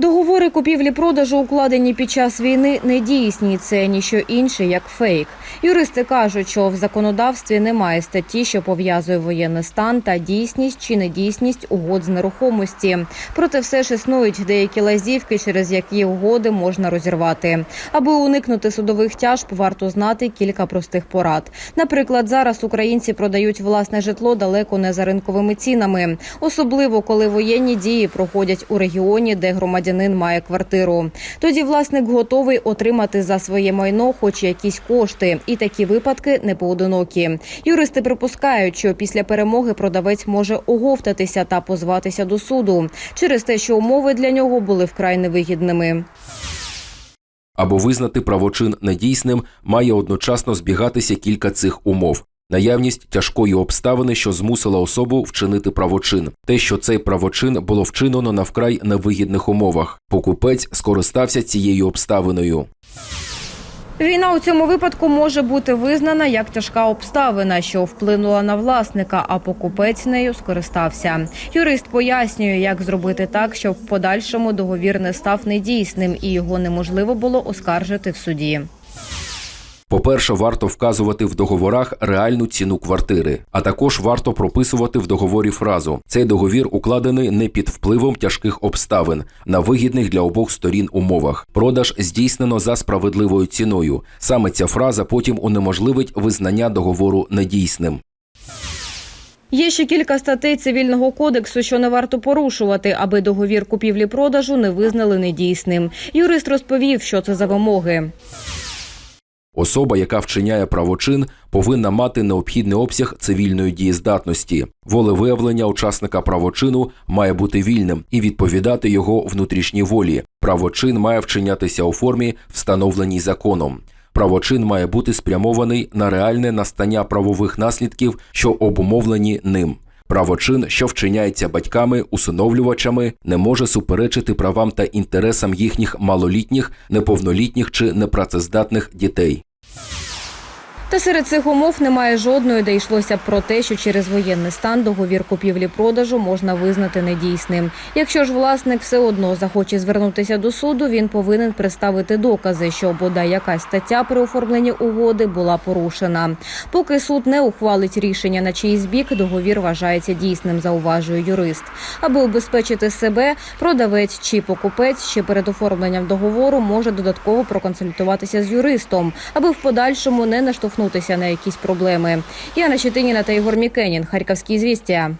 Договори купівлі-продажу, укладені під час війни, не дійсні. Це ніщо інше, як фейк. Юристи кажуть, що в законодавстві немає статті, що пов'язує воєнний стан та дійсність чи недійсність угод з нерухомості. Проте все ж існують деякі лазівки, через які угоди можна розірвати. Аби уникнути судових тяжб, варто знати кілька простих порад. Наприклад, зараз українці продають власне житло далеко не за ринковими цінами, особливо коли воєнні дії проходять у регіоні, де громадянин має квартиру. Тоді власник готовий отримати за своє майно хоч якісь кошти, і такі випадки не поодинокі. Юристи припускають, що після перемоги продавець може оговтатися та позватися до суду через те, що умови для нього були вкрай невигідними. Або визнати правочин недійсним має одночасно збігатися кілька цих умов. Наявність тяжкої обставини, що змусила особу вчинити правочин, те, що цей правочин було вчинено на вкрай невигідних умовах. Покупець скористався цією обставиною. Війна у цьому випадку може бути визнана як тяжка обставина, що вплинула на власника, а покупець нею скористався. Юрист пояснює, як зробити так, щоб в подальшому договір не став недійсним і його неможливо було оскаржити в суді. По-перше, варто вказувати в договорах реальну ціну квартири, а також варто прописувати в договорі фразу: цей договір укладений не під впливом тяжких обставин на вигідних для обох сторін умовах. Продаж здійснено за справедливою ціною. Саме ця фраза потім унеможливить визнання договору недійсним. Є ще кілька статей цивільного кодексу, що не варто порушувати, аби договір купівлі-продажу не визнали недійсним. Юрист розповів, що це за вимоги. Особа, яка вчиняє правочин, повинна мати необхідний обсяг цивільної дієздатності. Волевиявлення учасника правочину має бути вільним і відповідати його внутрішній волі. Правочин має вчинятися у формі, встановленій законом. Правочин має бути спрямований на реальне настання правових наслідків, що обумовлені ним. Правочин, що вчиняється батьками, усиновлювачами, не може суперечити правам та інтересам їхніх малолітніх, неповнолітніх чи непрацездатних дітей. Та серед цих умов немає жодної, де йшлося про те, що через воєнний стан договір купівлі-продажу можна визнати недійсним. Якщо ж власник все одно захоче звернутися до суду, він повинен представити докази, що бодай якась стаття при оформленні угоди була порушена. Поки суд не ухвалить рішення на чийсь бік, договір вважається дійсним, зауважує юрист. Аби убезпечити себе, продавець чи покупець ще перед оформленням договору може додатково проконсультуватися з юристом, аби в подальшому не наштовхнутися на якісь проблеми. Яна Щетиніна та Ігор Мікенін, Харківські звістя.